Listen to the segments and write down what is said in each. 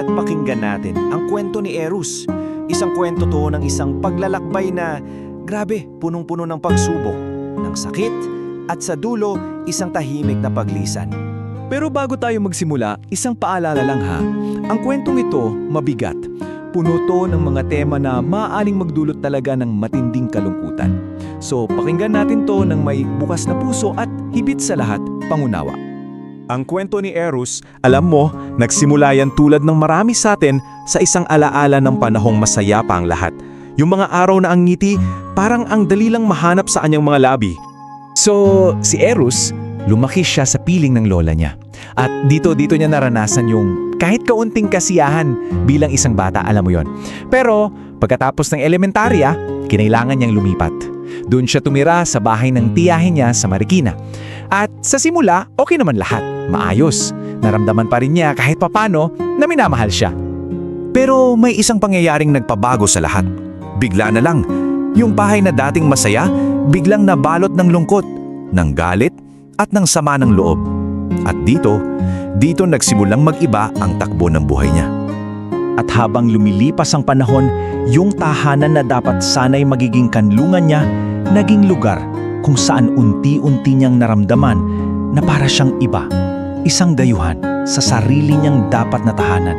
Halika't pakinggan natin ang kwento ni Eros. Isang kwento to ng isang paglalakbay na, grabe, punong-puno ng pagsubok, ng sakit, at sa dulo, isang tahimik na paglisan. Pero bago tayo magsimula, isang paalala lang ha. Ang kwentong ito, mabigat. Puno to ng mga tema na maaaring magdulot talaga ng matinding kalungkutan. So, pakinggan natin to ng may bukas na puso at higit sa lahat, pangunawa. Ang kwento ni Eros, alam mo, nagsimula yan tulad ng marami sa atin sa isang alaala ng panahong masaya pa ang lahat. Yung mga araw na ang ngiti, parang ang dali lang mahanap sa anyang mga labi. So, si Eros, lumaki siya sa piling ng lola niya. At dito-dito niya naranasan yung kahit kaunting kasiyahan bilang isang bata, alam mo yon. Pero, pagkatapos ng elementarya, kinailangan niyang lumipat. Doon siya tumira sa bahay ng tiyahin niya sa Marikina. At sa simula, okay naman lahat. Maayos. Naramdaman pa rin niya kahit papano na minamahal siya. Pero may isang pangyayaring nagpabago sa lahat. Bigla na lang, yung bahay na dating masaya, biglang nabalot ng lungkot, ng galit, at ng sama ng loob. At dito, dito nagsimulang mag-iba ang takbo ng buhay niya. At habang lumilipas ang panahon, yung tahanan na dapat sanay magiging kanlungan niya, naging lugar kung saan unti-unti niyang naramdaman na para siyang iba. Isang dayuhan sa sarili niyang dapat na tahanan.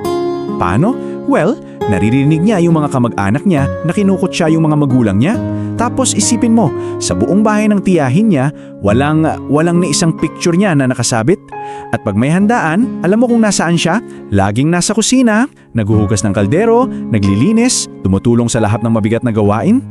Paano? Well, naririnig niya yung mga kamag-anak niya na kinukot siya yung mga magulang niya. Tapos isipin mo, sa buong bahay ng tiyahin niya, walang, walang ni isang picture niya na nakasabit. At pag may handaan, alam mo kung nasaan siya? Laging nasa kusina, naghuhugas ng kaldero, naglilinis, tumutulong sa lahat ng mabigat na gawain.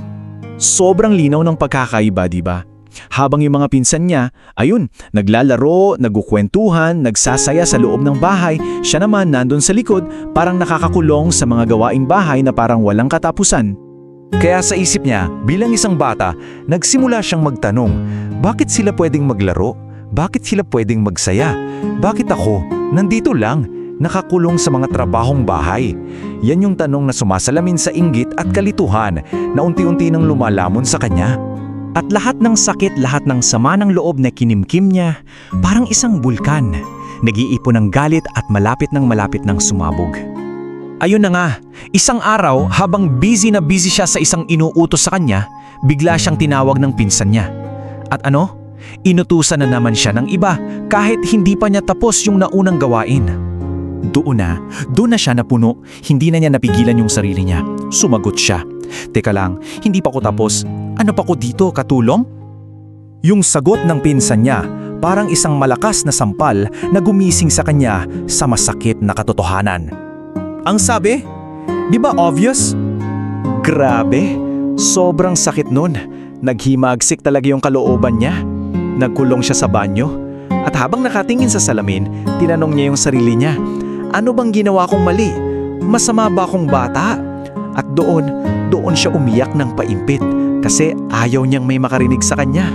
Sobrang linaw ng pagkakaiba, di ba? Habang yung mga pinsan niya, ayun, naglalaro, nagkukwentuhan, nagsasaya sa loob ng bahay, siya naman nandun sa likod, parang nakakakulong sa mga gawaing bahay na parang walang katapusan. Kaya sa isip niya, bilang isang bata, nagsimula siyang magtanong, bakit sila pwedeng maglaro? Bakit sila pwedeng magsaya? Bakit ako, nandito lang, nakakulong sa mga trabahong bahay? Yan yung tanong na sumasalamin sa inggit at kalituhan na unti-unti nang lumalamon sa kanya. At lahat ng sakit, lahat ng sama ng loob na kinimkim niya, parang isang bulkan. Nag-iipon ng galit at malapit ng malapit ng sumabog. Ayun na nga, isang araw habang busy na busy siya sa isang inuutos sa kanya, bigla siyang tinawag ng pinsan niya. At ano? Inutusan na naman siya ng iba kahit hindi pa niya tapos yung naunang gawain. Doon na, doon na siya napuno, hindi na niya napigilan yung sarili niya. Sumagot siya. Teka lang, hindi pa ko tapos. Ano pa ko dito, katulong? Yung sagot ng pinsan niya, parang isang malakas na sampal na gumising sa kanya sa masakit na katotohanan. Ang sabi, di ba obvious? Grabe, sobrang sakit nun. Naghimagsik talaga yung kalooban niya. Nagkulong siya sa banyo. At habang nakatingin sa salamin, tinanong niya yung sarili niya, ano bang ginawa kong mali? Masama ba akong bata? At doon, doon siya umiyak ng paimpit kasi ayaw niyang may makarinig sa kanya.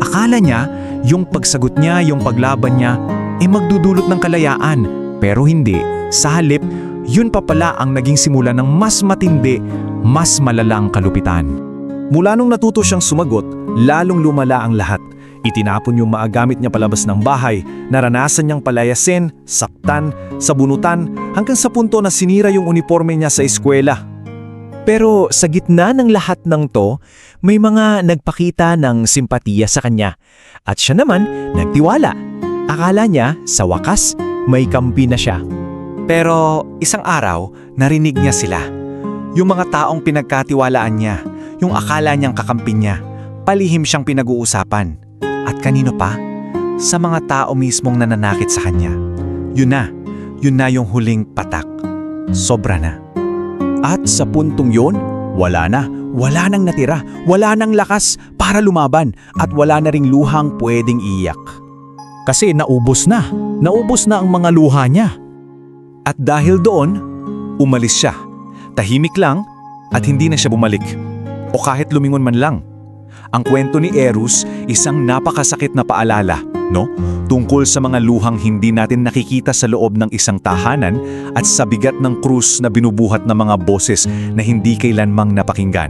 Akala niya, yung pagsagot niya, yung paglaban niya, ay magdudulot ng kalayaan. Pero hindi. Sa halip, yun pa pala ang naging simula ng mas matindi, mas malalang kalupitan. Mula nung natuto siyang sumagot, lalong lumala ang lahat. Itinapon yung maagamit niya palabas ng bahay, naranasan niyang palayasin, saktan, sabunutan, hanggang sa punto na sinira yung uniforme niya sa eskwela. Pero sa gitna ng lahat ng to, may mga nagpakita ng simpatiya sa kanya. At siya naman nagtiwala. Akala niya, sa wakas, may kampi na siya. Pero isang araw, narinig niya sila. Yung mga taong pinagkatiwalaan niya, yung akala niyang kakampi niya, palihim siyang pinag-uusapan. At kanino pa? Sa mga tao mismong nananakit sa kanya. Yun na, yun na yung huling patak. Sobra na. At sa puntong yon, wala na. Wala nang natira. Wala nang lakas para lumaban. At wala na ring luhang pwedeng iyak. Kasi naubos na. Naubos na ang mga luha niya. At dahil doon, umalis siya. Tahimik lang at hindi na siya bumalik. O kahit lumingon man lang. Ang kwento ni Eros, isang napakasakit na paalala, no? Tungkol sa mga luhang hindi natin nakikita sa loob ng isang tahanan at sa bigat ng krus na binubuhat ng mga boses na hindi kailanmang napakinggan.